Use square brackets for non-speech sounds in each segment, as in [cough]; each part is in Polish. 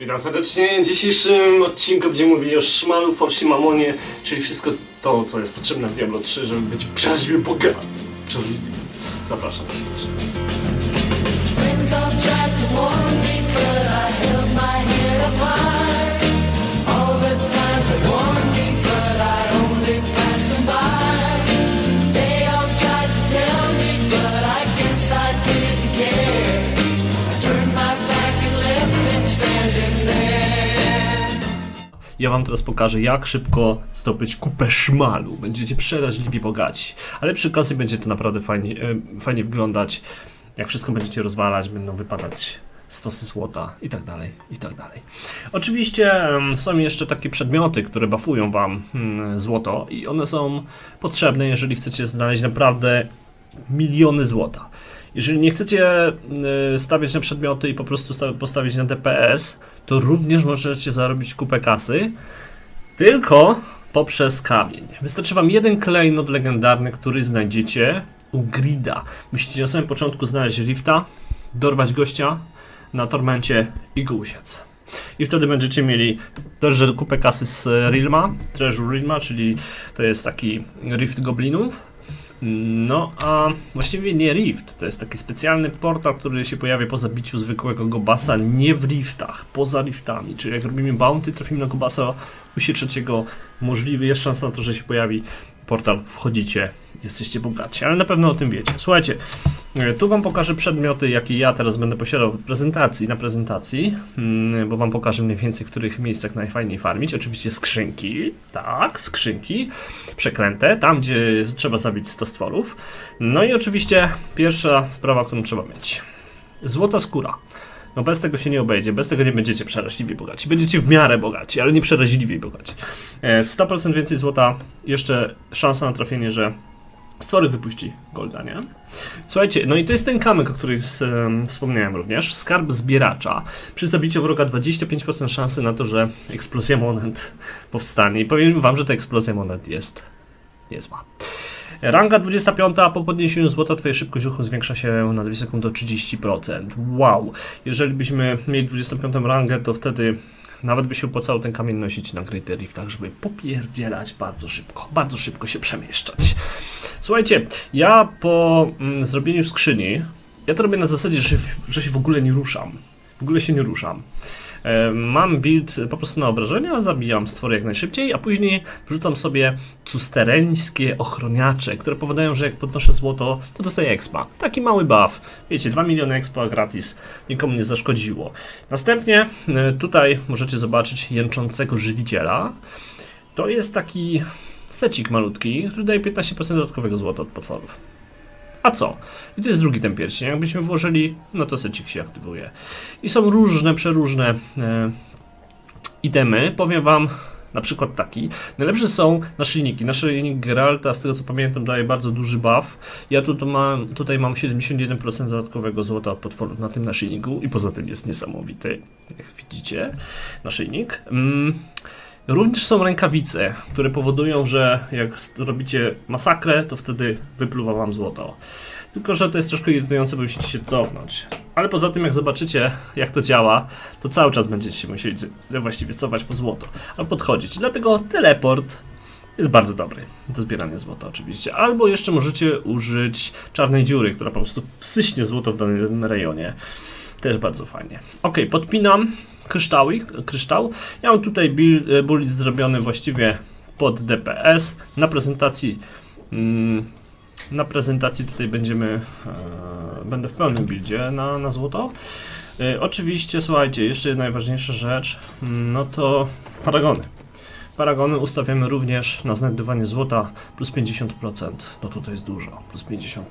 Witam serdecznie. W dzisiejszym odcinku będziemy mówili o szmalu, forsi, mamonie, czyli wszystko to, co jest potrzebne w Diablo 3, żeby być przeraźliwie bogatym. Przeraźliwie. Zapraszam. Friends Ja wam teraz pokażę, jak szybko zdobyć kupę szmalu. Będziecie przeraźliwie bogaci. Ale przy okazji będzie to naprawdę fajnie, e, fajnie wyglądać. Jak wszystko będziecie rozwalać, będą wypadać stosy złota i tak dalej, i tak dalej. Oczywiście są jeszcze takie przedmioty, które bafują wam mm, złoto i one są potrzebne, jeżeli chcecie znaleźć naprawdę miliony złota. Jeżeli nie chcecie y, stawiać na przedmioty i po prostu sta- postawić na DPS, to również możecie zarobić kupę kasy, tylko poprzez kamień. Wystarczy wam jeden klejnot legendarny, który znajdziecie u Grida. Musicie na samym początku znaleźć Rifta, dorwać gościa na tormencie i go usiec. I wtedy będziecie mieli też kupę kasy z Realma, Treasure Realma, czyli to jest taki Rift Goblinów. No, a właściwie nie Rift. To jest taki specjalny portal, który się pojawia po zabiciu zwykłego Gobasa, nie w riftach, poza riftami. Czyli jak robimy bounty, trafimy na Gobasa, usie trzeciego, możliwy jest szansa na to, że się pojawi portal, wchodzicie, jesteście bogaci, ale na pewno o tym wiecie. Słuchajcie, e, tu wam pokażę przedmioty, jakie ja teraz będę posiadał w prezentacji, na prezentacji, mm, bo wam pokażę mniej więcej, w których miejscach najfajniej farmić. Oczywiście skrzynki, tak, skrzynki przeklęte, tam gdzie trzeba zabić 100 stworów. No i oczywiście pierwsza sprawa, którą trzeba mieć. Złota skóra. No bez tego się nie obejdzie, bez tego nie będziecie przeraźliwie bogaci. Będziecie w miarę bogaci, ale nie przeraźliwie bogaci. E, 100% więcej złota, jeszcze szansa na trafienie, że stwory wypuści golda, nie? Słuchajcie, no i to jest ten kamyk, o którym wspomniałem również. Skarb zbieracza. Przy zabiciu wroga 25% szansy na to, że eksplozja monet powstanie. I powiem wam, że ta eksplozja monet jest niezła. Ranga 25, a po podniesieniu złota twoja szybkość ruchu zwiększa się na 2 sekundy o 30%. Wow! Jeżeli byśmy mieli 25 rangę, to wtedy nawet by się opłacało ten kamień nosić na Greater Riftach, żeby popierdzielać bardzo szybko, bardzo szybko się przemieszczać. Słuchajcie, ja po mm, zrobieniu skrzyni, ja to robię na zasadzie, że, że się w ogóle nie ruszam. W ogóle się nie ruszam. E, Mam build po prostu na obrażenia, zabijam stwory jak najszybciej, a później wrzucam sobie custereńskie ochroniacze, które powodują, że jak podnoszę złoto, to dostaję expa. Taki mały buff. Wiecie, 2 miliony expa gratis, nikomu nie zaszkodziło. Następnie e, tutaj możecie zobaczyć jęczącego żywiciela. To jest taki secik malutki, który daje 15% dodatkowego złota od potworów. A co? I to jest drugi ten pierścień. Jakbyśmy włożyli, no to secik się aktywuje. I są różne, przeróżne e, itemy. Powiem wam na przykład taki. Najlepsze są naszyjniki. Naszyjnik Geralta, z tego co pamiętam, daje bardzo duży buff. Ja tu, tu mam, tutaj mam 71% dodatkowego złota potworów na tym naszyjniku i poza tym jest niesamowity, jak widzicie, naszyjnik. Mm. Również są rękawice, które powodują, że jak robicie masakrę, to wtedy wypluwa wam złoto. Tylko, że to jest troszkę irytujące, bo musicie się cofnąć. Ale poza tym, jak zobaczycie, jak to działa, to cały czas będziecie się musieli właściwie cofać po złoto, albo podchodzić. Dlatego teleport jest bardzo dobry do zbierania złota oczywiście. Albo jeszcze możecie użyć czarnej dziury, która po prostu wsyśnie złoto w danym rejonie. Też bardzo fajnie. Ok, podpinam kryształy, kryształ. Ja mam tutaj build, bullet zrobiony właściwie pod DPS. Na prezentacji mm, na prezentacji tutaj będziemy e, będę w pełnym buildzie na, na złoto. E, oczywiście, słuchajcie, jeszcze najważniejsza rzecz, mm, no to paragony. Paragony ustawiamy również na znajdowanie złota plus 50%. No to jest dużo, plus 50%.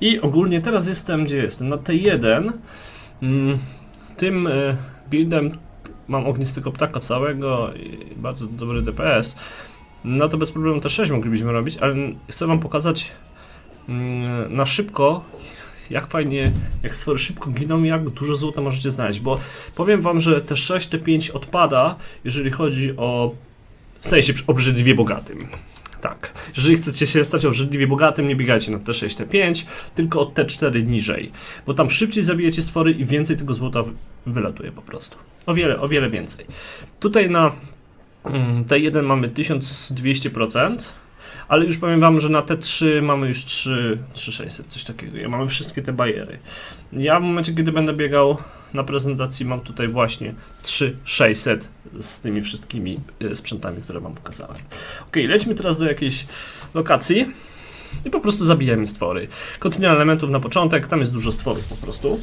I ogólnie teraz jestem, gdzie jestem? Na T1. Mm, tym e, buildem mam ognistego ptaka całego i bardzo dobry DPS. No to bez problemu T6 moglibyśmy robić, ale chcę wam pokazać mm, na szybko, jak fajnie, jak szybko giną i jak dużo złota możecie znaleźć, bo powiem wam, że T6, T5 odpada, jeżeli chodzi o staje się obrzydliwie bogatym. Tak. Jeżeli chcecie się stać obrzydliwie bogatym, nie biegajcie na T6, T5, tylko od T4 niżej, bo tam szybciej zabijecie stwory i więcej tego złota wy- wylatuje po prostu. O wiele, o wiele więcej. Tutaj na mm, T1 mamy 1200%, ale już powiem wam, że na T3 mamy już 3, 3600, coś takiego. Ja mamy wszystkie te bariery. Ja w momencie, kiedy będę biegał na prezentacji, mam tutaj właśnie 3600 z tymi wszystkimi e, sprzętami, które wam pokazałem. Ok, lećmy teraz do jakiejś lokacji i po prostu zabijamy stwory. Kontynuacja elementów na początek, tam jest dużo stworów po prostu.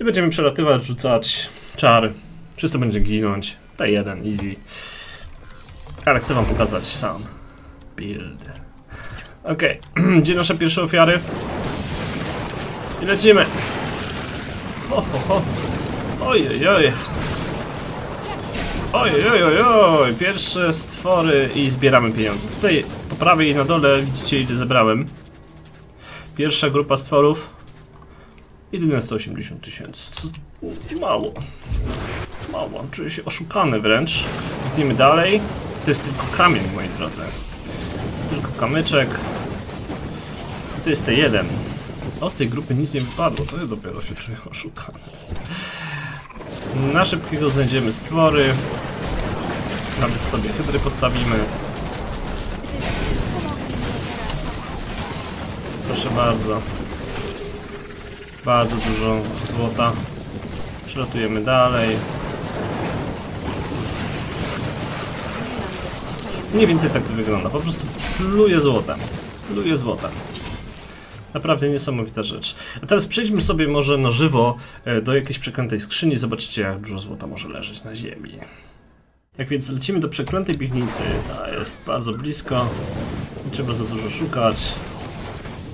I będziemy przelatywać, rzucać czar. Wszyscy będzie ginąć. T1, easy. Ale chcę wam pokazać sam build. Okej, [clears throat] gdzie nasze pierwsze ofiary? I lecimy. Ho, ho, ho. Ojej, oj. Ojej, oj, oj, oj. Pierwsze stwory i zbieramy pieniądze. Tutaj po prawej na dole widzicie ile zebrałem. Pierwsza grupa stworów. Jedyne 180 tysięcy. Mało. Mało. Czuję się oszukany wręcz. Idziemy dalej. To jest tylko kamień, moi drodzy. To jest tylko kamyczek. I to jest T1. O, z tej grupy nic nie wypadło. To ja dopiero się czuję oszukany. Na szybkiego znajdziemy stwory. Nawet sobie hydry postawimy. Proszę bardzo. Bardzo dużo złota. Przelatujemy dalej. Mniej więcej tak to wygląda. Po prostu pluje złotem. Pluje złotem. Naprawdę niesamowita rzecz. A teraz przejdźmy sobie może na żywo e, do jakiejś przeklętej skrzyni. Zobaczycie, jak dużo złota może leżeć na ziemi. Jak więc lecimy do przeklętej piwnicy. Ta jest bardzo blisko. Nie trzeba za dużo szukać.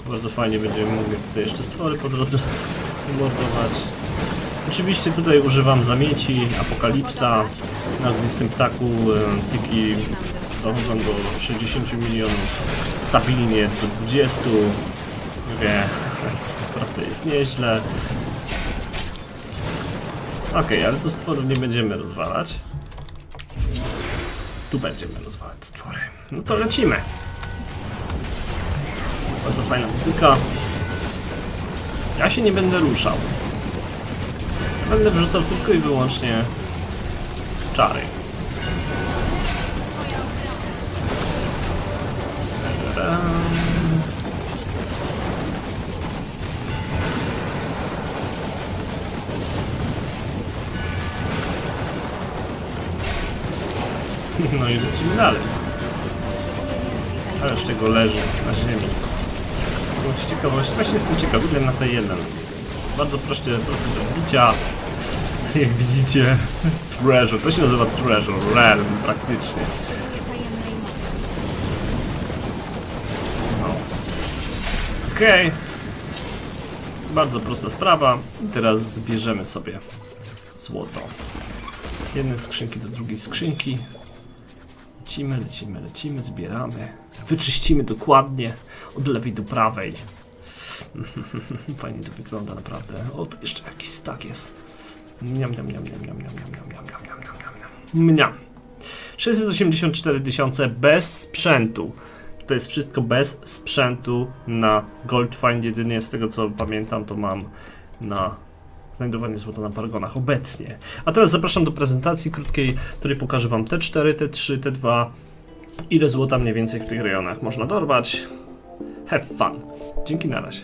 Bardzo fajnie będziemy mogli tutaj jeszcze stwory po drodze [laughs] mordować. Oczywiście tutaj używam zamieci, apokalipsa. Na 20 ptaku e, tyki dochodzą do 60 milionów, stabilnie do 20. Więc naprawdę jest nieźle. Okej, ale tu stworów nie będziemy rozwalać. Tu będziemy rozwalać stwory. No to lecimy. Bardzo fajna muzyka. Ja się nie będę ruszał. Będę wrzucał tylko i wyłącznie czary. Tadam. No i lecimy dalej. Ależ tego leży na ziemi. Z ciekawości, właśnie jestem ciekaw, ile na tej jeden. Bardzo proste, proste do bicia. [laughs] Jak widzicie, [laughs] treasure, to się nazywa treasure, realm praktycznie. No. Okej. Bardzo prosta sprawa. I teraz zbierzemy sobie złoto. Jednej skrzynki do drugiej skrzynki. Lecimy, lecimy, lecimy, zbieramy. Wyczyścimy dokładnie od lewej do prawej. Fajnie to wygląda naprawdę. O, tu jeszcze jakiś stak jest. Miam, miam, miam, miam, miam, miam, miam, miam, miam, miam, miam, miam, miam. Mniam. 684 tysiące bez sprzętu. To jest wszystko bez sprzętu na Goldfind jedynie z tego co pamiętam to mam na znajdowanie złota na paragonach obecnie. A teraz zapraszam do prezentacji krótkiej, której pokażę Wam T4, T3, T2, ile złota mniej więcej w tych rejonach można dorwać. Have fun. Dzięki na razie.